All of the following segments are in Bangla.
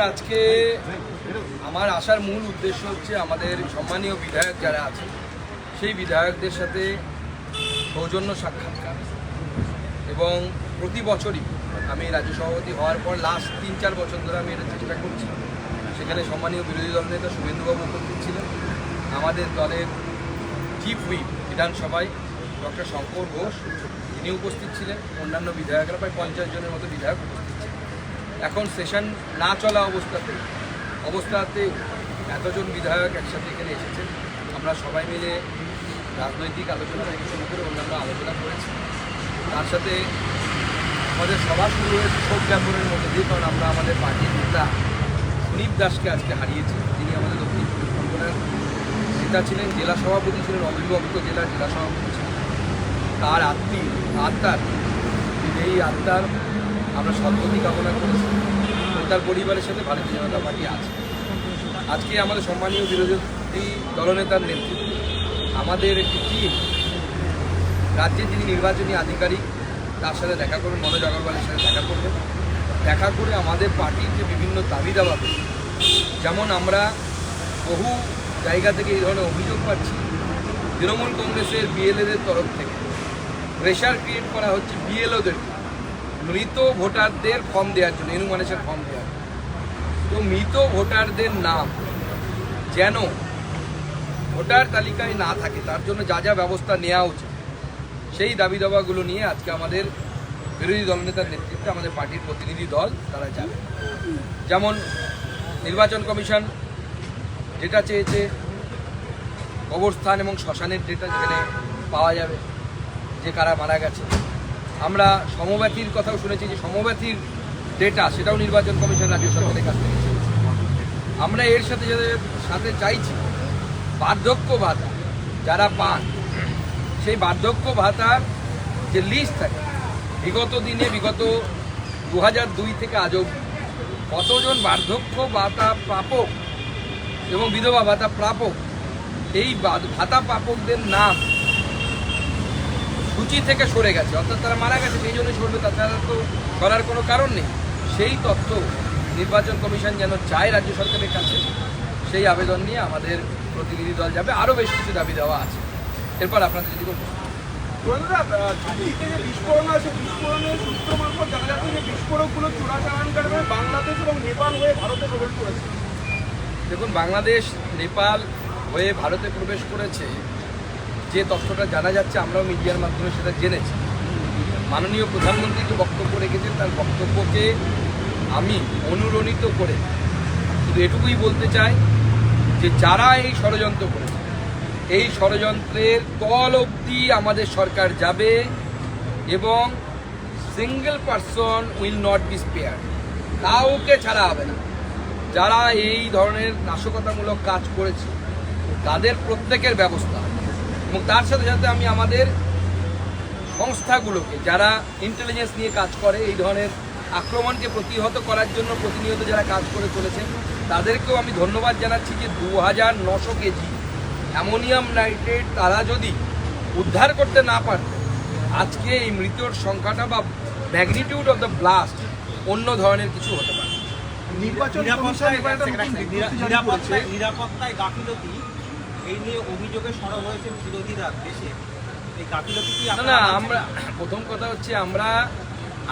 আজকে আমার আসার মূল উদ্দেশ্য হচ্ছে আমাদের সম্মানীয় বিধায়ক যারা আছেন, সেই বিধায়কদের সাথে সৌজন্য সাক্ষাৎকার। এবং প্রতি বছরই আমি রাজ্য সভাপতি হওয়ার পর লাস্ট তিন চার বছর ধরে আমি এটা চেষ্টা করছি। সেখানে সম্মানীয় বিরোধী দল নেতা শুভেন্দুবাবু উপস্থিত ছিলেন। আমাদের দলের চিফ হুইপ বিধানসভায় ডক্টর শঙ্কর ঘোষ তিনি উপস্থিত ছিলেন। অন্যান্য বিধায়করা প্রায় পঞ্চাশ জনের মতো বিধায়ক উপস্থিত এখন সেশন না চলা অবস্থাতে অবস্থাতে এতজন বিধায়ক একসাথে এখানে এসেছেন। আমরা সবাই মিলে রাজনৈতিক আলোচনা থেকে শুরু করে অন্যান্য আলোচনা করেছি। তার সাথে আমাদের সভা শুরু হয়েছে শোক জ্ঞাপনের মধ্যে দিয়ে, কারণ আমরা আমাদের পার্টির নেতা সুনীপ দাসকে আজকে হারিয়েছি। তিনি আমাদের দক্ষিণ চব্বিশ পরগনার নেতা ছিলেন, জেলা সভাপতি ছিলেন, অবিভক্ত জেলার জেলা সভাপতি ছিলেন। তার আত্মীয়, আত্মার, এই আত্মার আমরা সদ্গতি কামনা করেছি। তার পরিবারের সাথে ভারতীয় জনতা পার্টি আছে। আজকে আমাদের সম্মানীয় বিরোধী দলনেতার নেতৃত্বে আমাদের একটি টিম রাজ্যের যিনি নির্বাচনী আধিকারিক, তার সাথে দেখা করবেন মনোজ আগরওয়ালের সাথে দেখা করবেন দেখা করে আমাদের পার্টির যে বিভিন্ন দাবি দাবা যেমন আমরা বহু জায়গা থেকে এই ধরনের অভিযোগ পাচ্ছি, তৃণমূল কংগ্রেসের বিএলএদের তরফ থেকে। প্রেশার ক্রিয়েট করা হচ্ছে বিএলওদের মৃত ভোটারদের ফর্ম দেওয়ার জন্য এনুমানেশন ফর্ম দেওয়ার। তো মৃত ভোটারদের নাম, যেন ভোটার তালিকায় না থাকে, তার জন্য যা যা ব্যবস্থা নেওয়া উচিত, সেই দাবি দাবাগুলো নিয়ে আজকে আমাদের বিরোধী দলনেতার নেতৃত্বে আমাদের পার্টির প্রতিনিধি দল, তারা যাবে যেমন নির্বাচন কমিশন ডেটা চেয়েছে, কবরস্থান এবং শ্মশানের ডেটা যেখানে পাওয়া যাবে, যে কারা মারা গেছে আমরা সমব্যথীর কথাও শুনেছি যে সমব্যথীর ডেটা সেটাও নির্বাচন কমিশন রাজ্য সরকারের কাছ থেকে আমরা এর সাথে সাথে চাইছি, বার্ধক্য ভাতা যারা পান, সেই বার্ধক্য ভাতার যে লিস্ট থাকে, বিগত দিনে, বিগত দু দুই থেকে আজ কতজন বার্ধক্য ভাতা প্রাপক এবং বিধবা ভাতা প্রাপক, এই ভাতা প্রাপকদের নাম সূচি থেকে সরে গেছে। অর্থাৎ তারা মারা গেছে সেই জন্য সরবে তাছাড়া তো করার কোনো কারণ নেই। সেই তথ্য নির্বাচন কমিশন যেন চায় রাজ্য সরকারের কাছে সেই আবেদন নিয়ে আমাদের প্রতিনিধি দল যাবে। আরও বেশ কিছু দাবি দেওয়া আছে। এরপর আপনাদের যদি কোনো বিস্ফোরণ আছে। বিস্ফোরণের সূত্র মারফত জানা যাচ্ছে যে বিস্ফোরকগুলো চোরাচালানকারীরা বাংলাদেশ এবং নেপাল হয়ে ভারতে প্রবেশ করেছে। দেখুন বাংলাদেশ নেপাল হয়ে ভারতে প্রবেশ করেছে। যে তথ্যটা জানা যাচ্ছে, আমরাও মিডিয়ার মাধ্যমে সেটা জেনেছি। মাননীয় প্রধানমন্ত্রী যে বক্তব্য রেখেছেন, তার বক্তব্যকে আমি অনুরণিত করে শুধু এটুকুই বলতে চাই যে যারা এই ষড়যন্ত্র করেছে, এই ষড়যন্ত্রের তল অবধি আমাদের সরকার যাবে এবং single person will not be spare কাউকে ছাড়া হবে না। যারা এই ধরনের নাশকতামূলক কাজ করেছে, তাদের প্রত্যেকের ব্যবস্থা। এবং তার সাথে সাথে আমি আমাদের সংস্থাগুলোকে যারা ইন্টেলিজেন্স নিয়ে কাজ করে এই ধরনের আক্রমণকে প্রতিহত করার জন্য প্রতিনিয়ত যারা কাজ করে চলেছেন তাদেরকেও আমি ধন্যবাদ জানাচ্ছি যে দু হাজার নশো কেজি অ্যামোনিয়াম নাইট্রেট তারা যদি উদ্ধার করতে না পারত আজকে এই মৃতর সংখ্যাটা বা ম্যাগনিটিউড অফ দ্য ব্লাস্ট অন্য ধরনের কিছু হতে পারে। নির্বাচন নিরাপত্তায় গাফিলতি এই নিয়ে অভিযোগে সরব হয়েছে বিরোধীরা দেশে। না না আমরা প্রথম কথা হচ্ছে আমরা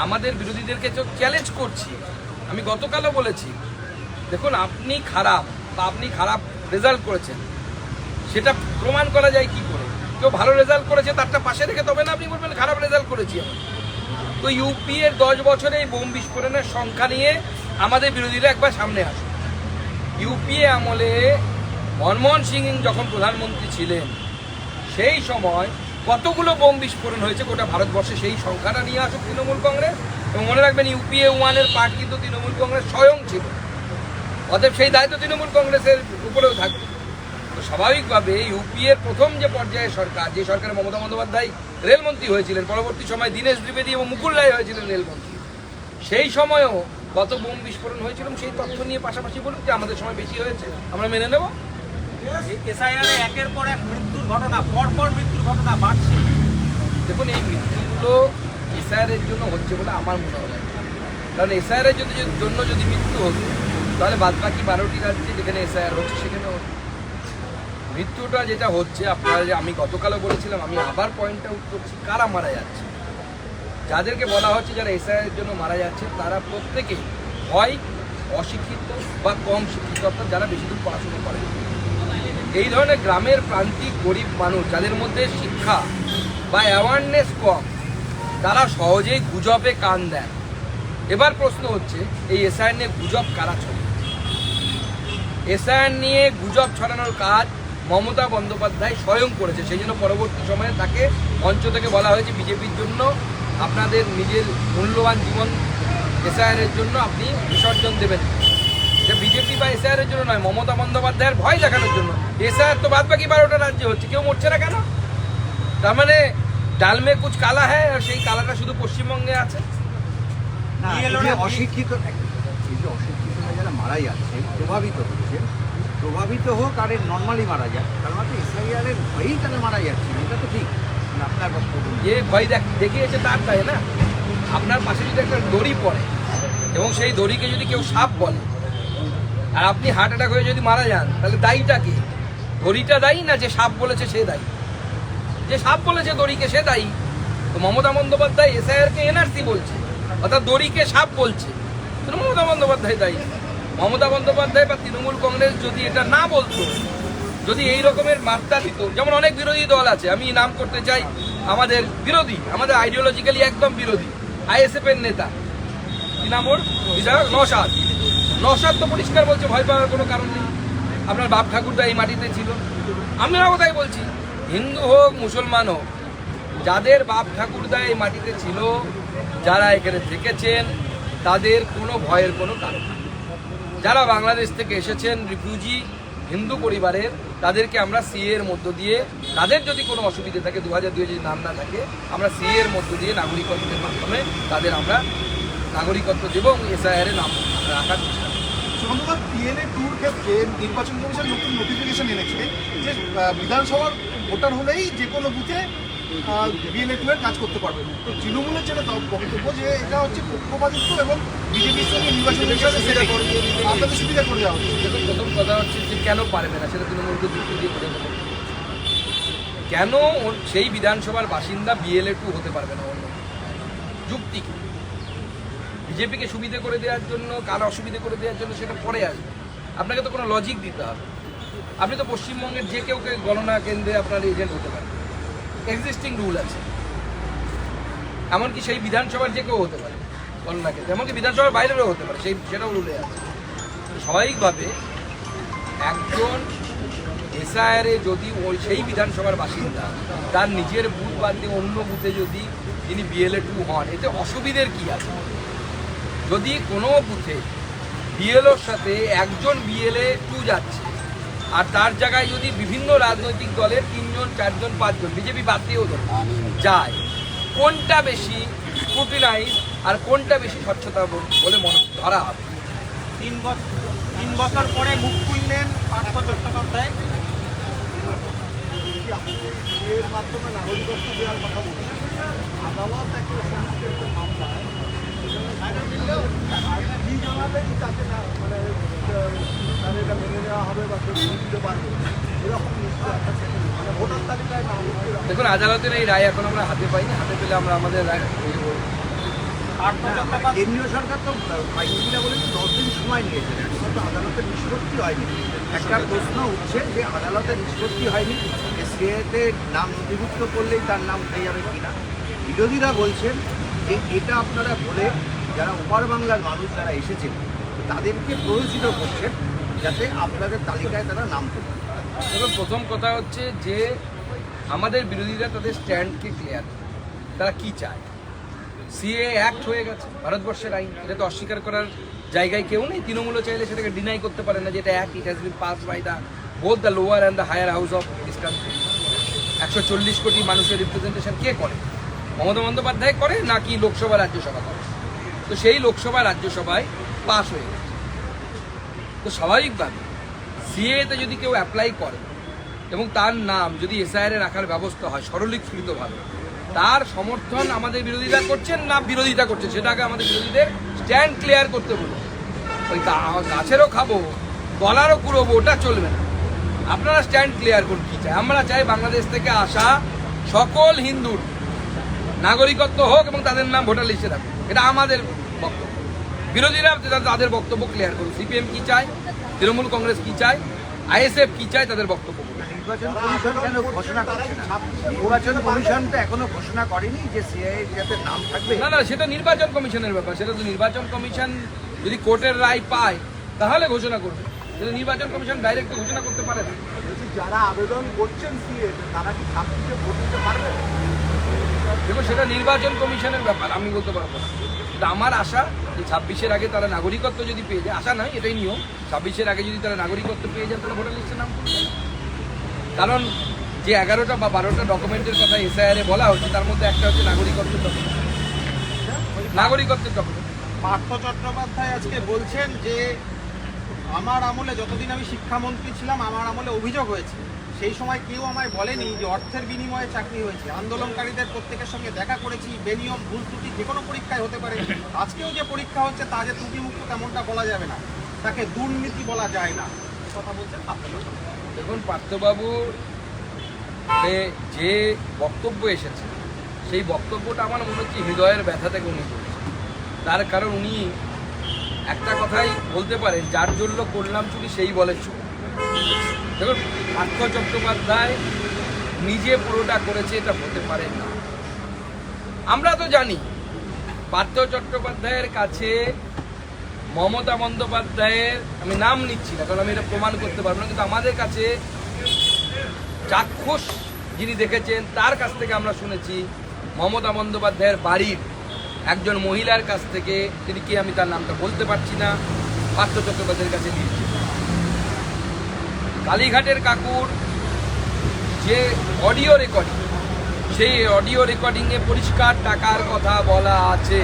আমাদের বিরোধীদেরকে তো চ্যালেঞ্জ করছি। আমি গতকালও বলেছি দেখুন আপনি খারাপ বা আপনি খারাপ রেজাল্ট করেছেন। সেটা প্রমাণ করা যায় কি করে? কেউ ভালো রেজাল্ট করেছে তারটা পাশে রেখে তবে না আপনি বলবেন খারাপ রেজাল্ট করেছি আমি। তো ইউপি এর দশ বছরে এই বোম বিস্ফোরণের সংখ্যা নিয়ে আমাদের বিরোধীরা একবার সামনে আসে ইউপিএ আমলে মনমোহন সিং যখন প্রধানমন্ত্রী ছিলেন, সেই সময় কতগুলো বোম বিস্ফোরণ হয়েছে গোটা ভারতবর্ষে, সেই সংখ্যাটা নিয়ে আসুক তৃণমূল কংগ্রেস। এবং মনে রাখবেন, ইউপিএ ওয়ানের পার্ট কিন্তু তৃণমূল কংগ্রেস স্বয়ং ছিল। অতএব সেই দায়িত্ব তৃণমূল কংগ্রেসের উপরেও থাকবে। তো স্বাভাবিকভাবে ইউপিএর প্রথম যে পর্যায়ে সরকার, যে সরকারে মমতা বন্দ্যোপাধ্যায় রেলমন্ত্রী হয়েছিলেন, পরবর্তী সময় দীনেশ দ্বিবেদী এবং মুকুল রায় হয়েছিলেন রেলমন্ত্রী। সেই সময়ও কত বোম বিস্ফোরণ হয়েছিল, সেই তথ্য নিয়ে পাশাপাশি বলুন যে আমাদের সময় বেশি হয়েছে, আমরা মেনে নেব? এসআইআরে একের পর এক মৃত্যুর ঘটনা, পরপর মৃত্যুর ঘটনা বাড়ছে। দেখুন, এই মৃত্যুগুলো এসআইআর এর জন্য হচ্ছে বলে আমার মনে হয়। কারণ এসআইআর এর যদি জন্য যদি মৃত্যু হতো, তাহলে বাদ বাকি বারোটি রাজ্যে যেখানে এসআইআর হচ্ছে সেখানে মৃত্যুটা যেটা হচ্ছে, আপনারা যে আমি গতকালও বলেছিলাম, আমি আবার পয়েন্টটা আউট করছি, কারা মারা যাচ্ছে? যাদেরকে বলা হচ্ছে যারা এসআইআর জন্য মারা যাচ্ছে, তারা প্রত্যেকে হয় অশিক্ষিত বা কম শিক্ষিত, অর্থাৎ যারা বেশি দূর পড়াশুনো করে এই ধরনের গ্রামের প্রান্তিক গরিব মানুষ যাদের মধ্যে শিক্ষা বা অ্যাওয়ারনেস কম, তারা সহজেই গুজবে কান দেন। এবার প্রশ্ন হচ্ছে, এই এসআইআর নিয়ে গুজব কারা ছড়ে এসআইআর নিয়ে গুজব ছড়ানোর কাজ মমতা বন্দ্যোপাধ্যায় স্বয়ং করেছে। সেই জন্য পরবর্তী সময়ে তাকে মঞ্চ থেকে বলা হয়েছে বিজেপির জন্য আপনাদের নিজের মূল্যবান জীবন এসআইআর জন্য আপনি বিসর্জন দেবেন। এটা বিজেপি বা এসআইআর জন্য নয় মমতা বন্দ্যোপাধ্যায়ের ভয় দেখানোর জন্য। এসআইআর তো বাদ বাকি বারোটা রাজ্যে হচ্ছে কেউ মরছে না কেন? তার মানে ডালমে কুচ কালা হ্যাঁ আর সেই কালাটা শুধু পশ্চিমবঙ্গে আছে? অশিক্ষিত অশিক্ষিতরা যারা মারা যাচ্ছে প্রভাবিত হচ্ছে প্রভাবিত হোক আর নর্মালি মারা যাক তার মানে এসআইআর এর ভয়েই তারা মারা যাচ্ছে? এটা তো ঠিক। মানে আপনার বক্তব্য যে ভয় দেখ দেখিয়েছে তার দায় না? আপনার পাশে যদি একটা দড়ি পড়ে এবং সেই দড়িকে যদি কেউ সাপ বলে আর আপনি হার্ট অ্যাটাক হয়ে যদি মারা যান, তাহলে দায়ীটা কি? দড়িটা দায়ী না যে সাপ বলেছে সে দায়ী? যে সাপ বলেছে দড়িকে, সে দায়ী। তো মমতা বন্দ্যোপাধ্যায় এসআইআরকে এনআরসি বলছে, অর্থাৎ দড়িকে সাপ বলছে। মমতা বন্দ্যোপাধ্যায় দায়ী। মমতা বন্দ্যোপাধ্যায় বা তৃণমূল কংগ্রেস যদি এটা না বলতো, যদি এই রকমের বার্তা দিত, যেমন অনেক বিরোধী দল আছে, আমি নাম করতে চাই, আমাদের বিরোধী, আমাদের আইডিওলজিক্যালি একদম বিরোধী আইএসএফ এর নেতা। কি নাম ওর? নসাদ নসাদ তো পরিষ্কার বলছে, ভয় পাওয়ার কোনো কারণ নেই। আপনার বাপ ঠাকুরদা এই মাটিতে ছিল। আমরাও তাই বলছি, হিন্দু হোক, মুসলমান হোক, যাদের বাপ ঠাকুরদা এই মাটিতে ছিল, যারা এখানে থেকেছেন, তাদের কোনো ভয়ের কোনো কারণ যারা বাংলাদেশ থেকে এসেছেন, রিফিউজি, হিন্দু পরিবারের, তাদেরকে আমরা সিএ এর মধ্য দিয়ে, তাদের যদি কোনো অসুবিধা থাকে দু হাজার দুই যদি নাম না থাকে, আমরা সিএ এর মধ্য দিয়ে নাগরিকত্বের মাধ্যমে তাদের আমরা নাগরিকত্ব দেব এবং এসআইআর এর নাম রাখার চন্দ্রবাদ পিএলএ টুর ক্ষেত্রে নির্বাচন কমিশন নতুন নোটিফিকেশন এনেছে যে বিধানসভার ভোটার হলেই যে কোনো বুথে বিএলএ টু এর কাজ করতে পারবে তো তৃণমূলের যেটা বক্তব্য যে, এটা হচ্ছে পক্ষপাতিত্ব এবং বিজেপির সঙ্গে নির্বাচন কমিশনের সেটা করে, আপনাদের সুবিধা করে দেওয়া হচ্ছে। প্রথম কথা হচ্ছে যে, কেন পারবে না? সেটা তৃণমূলকে যুক্তি দিয়ে হবে। কেন সেই বিধানসভার বাসিন্দা বিএলএ টু হতে পারবে না অন্য? যুক্তি কি? বিজেপিকে সুবিধে করে দেওয়ার জন্য, কার অসুবিধে করে দেওয়ার জন্য সেটা পরে আসবে। আপনাকে তো কোনো লজিক দিতে হবে। আপনি তো পশ্চিমবঙ্গের যে কেউ গণনা কেন্দ্রে আপনার এজেন্ট হতে পারেন। এক্সিস্টিং রুল আছে। এমনকি সেই বিধানসভার যে কেউ হতে পারে গণনা কেন্দ্রে, এমনকি বিধানসভার বাইরেও হতে পারে, সেই সেটাও রুলে আছে। স্বাভাবিকভাবে একজন এসআইআরে যদি ওই সেই বিধানসভার বাসিন্দা, তার নিজের বুথ বাদ দিয়ে অন্য বুথে যদি তিনি বিএলএ টু হন, এতে অসুবিধের কি আছে? যদি কোনো বুথে বিএলওর সাথে একজন বিএলএ টু যাচ্ছে, আর তার জায়গায় যদি বিভিন্ন রাজনৈতিক দলের তিনজন, চারজন, পাঁচজন বিজেপি বাদ দিয়েও যায়, কোনটা বেশি স্ক্রুটিনাইজ আর কোনটা বেশি স্বচ্ছতা বলে মনে ধরা হবে? তিন বছর তিন বছর পরে মুখ খুললেন পার্থ চট্টোপাধ্যায় এর মাধ্যমে নাগরিকত্ব দেওয়ার কথা বলছি আদালত একটা মামলায় দেখুন, আদালতের এই রায় এখন আমরা হাতে পাইনি। হাতে পেলে আমরা আমাদের রায় কেন্দ্রীয় সরকার তো আইনজীবীরা বলে যে দশ দিন সময় নিয়েছে। আদালতের নিষ্পত্তি হয়নি। একটা প্রশ্ন উঠছে যে আদালতের নিষ্পত্তি হয়নি। সিএতে নাম নথিভুক্ত করলেই তার নাম উঠে যাবে কিনা? বিরোধীরা বলছেন যে এটা আপনারা বলে যারা ওপার বাংলার মানুষ যারা এসেছেন, তাদেরকে প্ররোচিত করছেন যাতে আপনাদের তালিকায় তারা নাম তোলে দেখুন, প্রথম কথা হচ্ছে যে আমাদের বিরোধীরা তাদের স্ট্যান্ডকে ক্লিয়ার তারা কি চায়? সিএ অ্যাক্ট হয়ে গেছে, ভারতবর্ষের আইন। এটা তো অস্বীকার করার জায়গায় কেউ নেই। তৃণমূলও চাইলে সেটাকে ডিনাই করতে পারে না যেটা act it has been pass by the both the lower and the higher house of this country একশো চল্লিশ কোটি মানুষের রিপ্রেজেন্টেশন কে করে? মমতা বন্দ্যোপাধ্যায় করে নাকি লোকসভা রাজ্যসভা করে? তো সেই লোকসভা রাজ্যসভায় পাস হয়ে গেছে। তো স্বাভাবিকভাবে সিএতে যদি কেউ অ্যাপ্লাই করে এবং তার নাম যদি এসআইআর রাখার ব্যবস্থা হয় সরলীকৃতভাবে তার সমর্থন আমাদের বিরোধীরা করছেন না বিরোধিতা করছেন? সেটাকে আমাদের বিরোধীদের স্ট্যান্ড ক্লিয়ার করতে বলুন। ওই গাছেরও খাব গলারও কুড়োবো, ওটা চলবে না। আপনারা স্ট্যান্ড ক্লিয়ার করুন কি চাই? আমরা চাই বাংলাদেশ থেকে আসা সকল হিন্দুর নাগরিকত্ব হোক এবং তাদের নাম ভোটার লিস্টে থাকুক। এটা আমাদের বক্তব্য। বিরোধীরা তাদের বক্তব্য ক্লিয়ার করুন সিপিএম কি চায়? তৃণমূল কংগ্রেস কি চায়? আইএসএফ কি চায়? তাদের বক্তব্য নির্বাচন কমিশন কেন ঘোষণা করছে না? নির্বাচন কমিশন তো এখনও ঘোষণা করেনি যে যাতে নাম থাকবে। না না সেটা নির্বাচন কমিশনের ব্যাপার। সেটা তো নির্বাচন কমিশন যদি কোর্টের রায় পায় তাহলে ঘোষণা করবে। নির্বাচন কমিশন ডাইরেক্ট ঘোষণা করতে পারে যারা আবেদন করছেন সিএ তারা কি ভোট দিতে পারবে? দেখো সেটা নির্বাচন কমিশনের ব্যাপার, আমি বলতে পারব না। আমার আশা যে ছাব্বিশের আগে তারা নাগরিকত্ব যদি পেয়ে যায়, আশা নয় এটাই নিয়ম, ছাব্বিশের আগে যদি তারা নাগরিকত্ব পেয়ে যায়, তাহলে ভোটার লিস্টে নাম কারণ যে এগারোটা বা বারোটা ডকুমেন্টের কথা এসআইআরে বলা হচ্ছে, তার মধ্যে একটা হচ্ছে নাগরিকত্বের ডকুমেন্ট নাগরিকত্বের ডকুমেন্ট পার্থ চট্টোপাধ্যায় আজকে বলছেন যে, আমার আমলে যতদিন আমি শিক্ষামন্ত্রী ছিলাম, আমার আমলে অভিযোগ হয়েছে। সেই সময় কেউ আমায় বলেনি যে অর্থের বিনিময়ে চাকরি হয়েছে। আন্দোলনকারীদের প্রত্যেকের সঙ্গে দেখা করেছি, বেনিয়ম, ভুল ত্রুটি যে কোনো পরীক্ষায় হতে পারে। আজকেও যে পরীক্ষা হচ্ছে তা যে ত্রুটিমুক্ত তেমনটা বলা যাবে না। তাকে দুর্নীতি বলা যায় না। কথা বলছেন দেখুন পার্থবাবু যে বক্তব্য এসেছে, সেই বক্তব্যটা আমার মনে হচ্ছে হৃদয়ের ব্যথা থেকে উনি তার কারণ উনি একটা কথাই বলতে পারেন, যার জন্য করলাম চুরি সেই বলে চুরি দেখুন, পার্থ চট্টোপাধ্যায় নিজে পুরোটা করেছে, এটা হতে পারে না। আমরা তো জানি, পার্থ চট্টোপাধ্যায়ের কাছে মমতা বন্দ্যোপাধ্যায়ের, আমি নাম নিচ্ছি না, কারণ আমি এটা প্রমাণ করতে পারব না, কিন্তু আমাদের কাছে চাক্ষুষ যিনি দেখেছেন, তার কাছ থেকে আমরা শুনেছি, মমতা বন্দ্যোপাধ্যায়ের বাড়ির একজন মহিলার কাছ থেকে, তিনি কি আমি তার নামটা বলতে পারছি না, পার্থ চট্টোপাধ্যায়ের কাছে দিয়েছি কালীঘাটের কাকুর যে অডিও রেকর্ডিং সেই অডিও রেকর্ডিংয়ে পরিষ্কার টাকার কথা বলা আছে।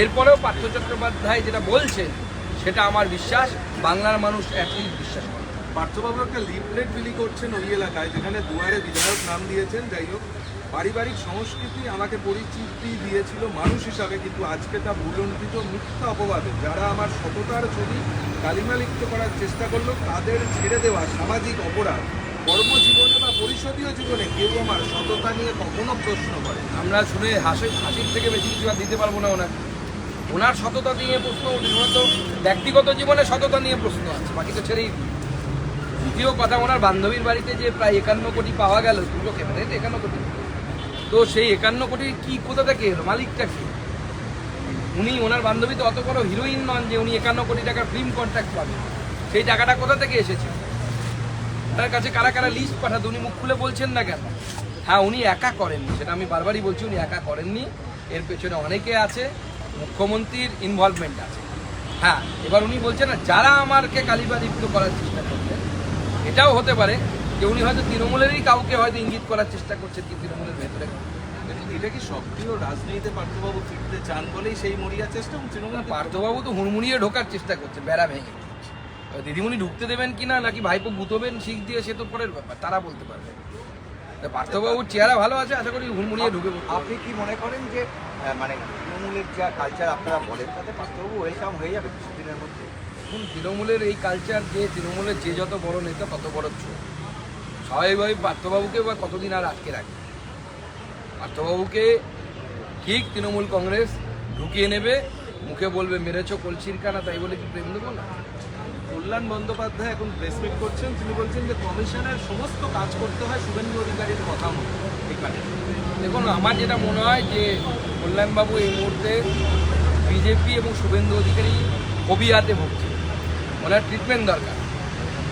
এরপরেও পার্থ চট্টোপাধ্যায় যেটা বলছেন, সেটা আমার বিশ্বাস, বাংলার মানুষ অ্যাটলিস্ট বিশ্বাস করে। পার্থবাবু, একটা লিফলেট বিলি করছেন ওই এলাকায়, যেখানে দুয়ারে বিধায়ক নাম দিয়েছেন, যাই হোক। পারিবারিক সংস্কৃতি আমাকে পরিচিতি দিয়েছিল মানুষ হিসাবে, কিন্তু আজকে তা ভুলণ্ঠিত মিথ্যা অপবাদে। যারা আমার সততার ছবি কালিমালিপ্ত করার চেষ্টা করল, তাদের ছেড়ে দেওয়া সামাজিক অপরাধ। কর্মজীবনে বা পরিষদীয় জীবনে কেউ আমার সততা নিয়ে কখনো প্রশ্ন করে আমরা শুনে হাসি, হাসির থেকে বেশি কিছু আর দিতে পারব না ওনার। ওনার সততা নিয়ে প্রশ্ন ওনার ব্যক্তিগত জীবনে সততা নিয়ে প্রশ্ন আছে। বাকি তো ছেড়েই। দ্বিতীয় কথা, ওনার বান্ধবীর বাড়িতে যে প্রায় একান্ন কোটি পাওয়া গেল, দুটো ক্যামেরাতে একান্ন কোটি। তো সেই একান্ন কোটি কি কোথা থেকে এলো? মালিকটা কি? উনি, ওনার বান্ধবী তো অত বড় হিরোইন নন যে উনি একান্ন কোটি টাকার ফিল্ম কন্ট্রাক্ট পাবেন। সেই টাকাটা কোথা থেকে এসেছে? তার কাছে কারা কারা লিস্ট পাঠাতো? উনি মুখ খুলে বলছেন না কেন? হ্যাঁ উনি একা করেননি, সেটা আমি বারবারই বলছি, উনি একা করেননি। এর পেছনে অনেকে আছে, মুখ্যমন্ত্রীর ইনভলভমেন্ট আছে। হ্যাঁ এবার উনি বলছেন যারা আমারকে কালিবাদীপ্ত করার চেষ্টা করছেন এটাও হতে পারে। যে উনি হয়তো তৃণমূলেরই কাউকে হয়তো ইঙ্গিত করার চেষ্টা করছেন কি তৃণমূলের ভেতরে। এটা কি সক্রিয় রাজনীতিতে পার্থবাবু ফিরতে চান বলেই সেই মরিয়া চেষ্টা তৃণমূল পার্থবাবু তো হুড়মুড়িয়ে ঢোকার চেষ্টা করছে বেড়া ভেঙে। দিদিমণি ঢুকতে দেবেন কিনা নাকি ভাইপো গুতবেন শিখ দিয়ে সে তো পরের ব্যাপার তারা বলতে পারবে। পার্থবাবুর চেহারা ভালো আছে আশা করি হুড়মুড়িয়ে ঢুকে আপনি কি মনে করেন যে মানে তৃণমূলের যা কালচার আপনারা বলেন তাতে পার্থবাবু ওয়েলকাম হয়ে যাবে কিছুদিনের মধ্যে? এখন তৃণমূলের এই কালচার যে তৃণমূলের যে যত বড় নেতা তত বড় চোর। স্বাভাবিকভাবে পার্থবাবুকে বা কতদিন আর আটকে রাখবে? পার্থবাবুকে ঠিক তৃণমূল কংগ্রেস ঢুকিয়ে নেবে মুখে বলবে মেরেছো কলসির কানা তাই বলে কি প্রেম দেবো না? কল্যাণ বন্দ্যোপাধ্যায় এখন প্রেস মিট করছেন তিনি বলছেন যে কমিশনের সমস্ত কাজ করতে হয় শুভেন্দু অধিকারীর কথা মতো এখানে। দেখুন আমার যেটা মনে হয় যে কল্যাণবাবু এই মুহূর্তে বিজেপি এবং শুভেন্দু অধিকারী কবিয়াতে ভুগছে ওনার ট্রিটমেন্ট দরকার।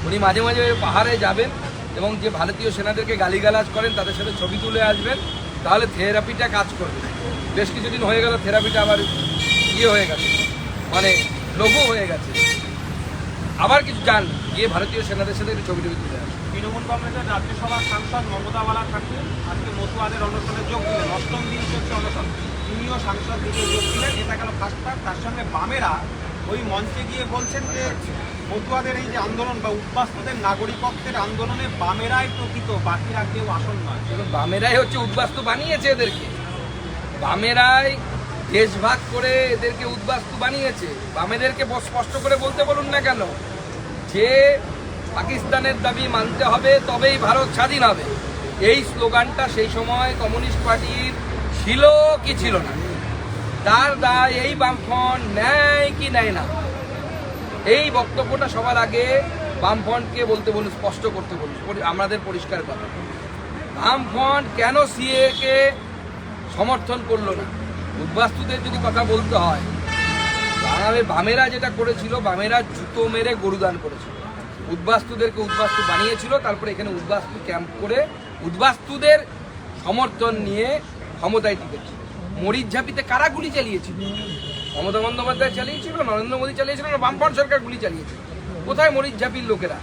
উনি মাঝে মাঝে পাহাড়ে যাবেন এবং যে ভারতীয় সেনাদেরকে গালিগালাজ করেন, তাদের সাথে ছবি তুলে আসবেন, তাহলে থেরাপিটা কাজ করবে। বেশ কিছুদিন হয়ে গেল, থেরাপিটা আবার ইয়ে হয়ে গেছে মানে লঘু হয়ে গেছে। আবার কিছু যান, গিয়ে ভারতীয় সেনাদের সাথে একটু ছবি টবি তুলে আসবেন তৃণমূল কংগ্রেসের রাজ্যসভার সাংসদ মমতা বালা ঠাকুর আজকে মতুয়াদের অনশনে যোগ দিলেন। অষ্টম দিন চলছে অনশন। তিনিও সাংসদ দিকে যোগ দিলেন। এটা গেল ফার্স্ট তার সঙ্গে বামেরা ওই মঞ্চে গিয়ে বলছেন যে মতুয়াদের এই যে আন্দোলন বা উদ্বাস্তুদের নাগরিকত্বের আন্দোলনে বামেরাই প্রকৃত, বাকিরা কেউ আসন নয়। বামেরাই হচ্ছে উদ্বাস্তু বানিয়েছে এদেরকে। বামেরাই দেশ ভাগ করে এদেরকে উদ্বাস্তু বানিয়েছে। বামেদেরকে স্পষ্ট করে বলতে বলুন না কেন? যে পাকিস্তানের দাবি মানতে হবে, তবেই ভারত স্বাধীন হবে। এই স্লোগানটা সেই সময় কমিউনিস্ট পার্টির ছিল কি ছিল না? তার দায় এই বামফ্রন্ট নেয় কি নেয় না? এই বক্তব্যটা সবার আগে বামফ্রন্টকে বলতে বলুন, স্পষ্ট করতে বলুন আমাদের পরিষ্কার কথা। বামফ্রন্ট কেন সিএ কে সমর্থন করল না? উদ্বাস্তুদের যদি কথা বলতে হয় বাঙালি বামেরা যেটা করেছিল, বামেরা জুতো মেরে গরুদান করেছিল। উদ্বাস্তুদেরকে উদ্বাস্তু বানিয়েছিল, তারপরে এখানে উদ্বাস্তু ক্যাম্প করে উদ্বাস্তুদের সমর্থন নিয়ে ক্ষমতায় টিকেছিল। মরিচ ঝাঁপিতে কারা গুলি চালিয়েছিল? মমতা বন্দ্যোপাধ্যায় চালিয়েছিল নরেন্দ্র মোদী চালিয়েছিল না বামফ্রন্ট সরকার গুলি চালিয়েছিল কোথায় মরিচ ঝাঁপির লোকেরা?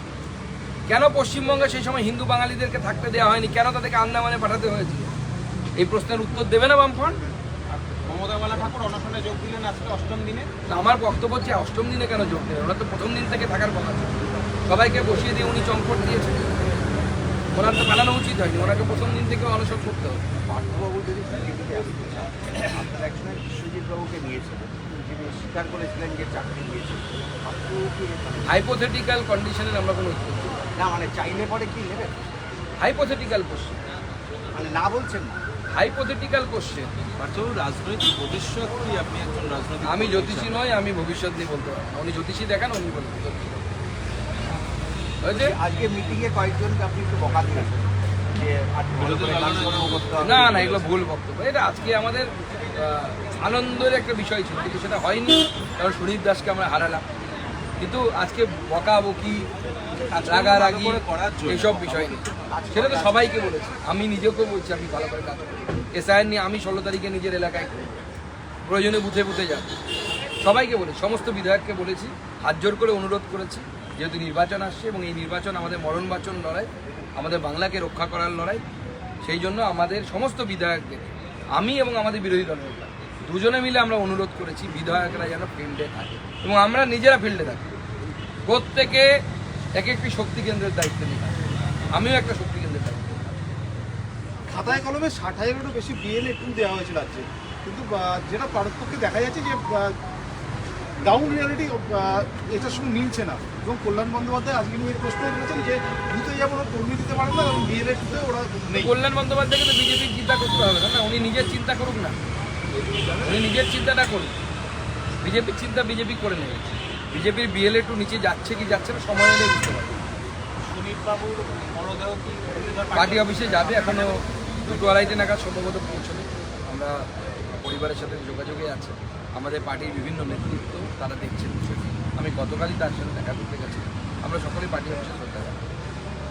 কেন পশ্চিমবঙ্গে সেই সময় হিন্দু বাঙালিদেরকে থাকতে দেওয়া হয়নি? কেন তাদেরকে আন্দামানে পাঠাতে হয়েছিল এই প্রশ্নের উত্তর দেবে না বামফ্রন্ট? আমার বক্তব্য হচ্ছে অষ্টম দিনে কেন যোগ দেয় ওরা তো প্রথম দিন থেকে থাকার কথা সবাইকে বসিয়ে দিয়ে উনি চম্পট দিয়েছেন। ওনার তো পালানো উচিত হয়নি। ওনাকে প্রথম দিন থেকে অনশন করতে হবে। বাবুকে নিয়েছিলেন যিনি স্বীকার করেছিলেন যে চাকরি পার্থবাবু হাইপোথেটিক্যাল কন্ডিশনের আমরা কোনো না। মানে চাইলে পরে কি নেবেন? হাইপোথেটিক্যাল কোশ্চেন মানে না বলছেন না। হাইপোথেটিক্যাল কোশ্চেন রাজনৈতিক ভবিষ্যৎ কি? আপনি একজন রাজনৈতিক আমি জ্যোতিষী নয় আমি ভবিষ্যৎ নিয়ে বলতে পারব উনি জ্যোতিষী দেখান উনি বলতে আজকে মিটিংয়ে কয়েকজনকে আপনি একটু বকা দিয়েছেন। না না এগুলো ভুল বক্তব্য। এটা আজকে আমাদের আনন্দের একটা বিষয় ছিল কিন্তু সেটা হয়নি কারণ সুনীল দাসকে আমরা হারালাম। কিন্তু আজকে বকাবকি রাগারাগি এইসব বিষয় নেই। সেটা তো সবাইকে বলেছি। আমি নিজেকেও বলছি আমি ভালো করে কাজ করি। এসআইআর নিয়ে আমি ষোলো তারিখে নিজের এলাকায় প্রয়োজনে বুথে বুথে যাব সবাইকে বলেছি সমস্ত বিধায়ককে বলেছি হাত জোর করে অনুরোধ করেছি যেহেতু নির্বাচন আসছে এবং এই নির্বাচন আমাদের মরণ বাচন লড়াই আমাদের বাংলাকে রক্ষা করার লড়াই সেই জন্য আমাদের সমস্ত বিধায়কদের আমি এবং আমাদের বিরোধী দলের নেতা, দুজনে মিলে আমরা অনুরোধ করেছি বিধায়করা যেন ফিল্ডে থাকে এবং আমরা নিজেরা ফিল্ডে থাকি। প্রত্যেকে এক একটি শক্তি কেন্দ্রের দায়িত্ব নিই আমিও একটা শক্তি কেন্দ্রের দায়িত্ব খাতায় কলমে ষাট হাজারেরও বেশি বিএলএ টু দেওয়া হয়েছিল আজকে। কিন্তু যেটা পারতপক্ষে দেখা যাচ্ছে যে গ্রাউন্ড রিয়ালিটি এটার সঙ্গে মিলছে না। এবং কল্যাণ বন্দ্যোপাধ্যায় আজকে নিয়ে প্রশ্ন করেছেন যে দুটো যেমন ওরা কর্মী দিতে পারে না এবং বিএলএ টুতে ওরা নেই। কল্যাণ বন্দ্যোপাধ্যায়কে তো বিজেপির চিন্তা করতে হবে না? উনি নিজের চিন্তা করুক না। উনি নিজের চিন্তাটা করুন বিজেপির চিন্তা বিজেপি করে নেবে। বিজেপির বিএলএ টু নিচে যাচ্ছে কি যাচ্ছে না সময় এলে বুঝতে পারবে। পার্টি অফিসে যাবে এখনও দুটো আড়াইটে নাগাদ সম্ভবত পৌঁছবে। আমরা পরিবারের সাথে যোগাযোগে আছে। আমাদের পার্টির বিভিন্ন নেতৃত্ব, তারা দেখছেন আমি গতকালই তার সাথে দেখা করতে গেছি আমরা সকলেই পার্টি অফিসে।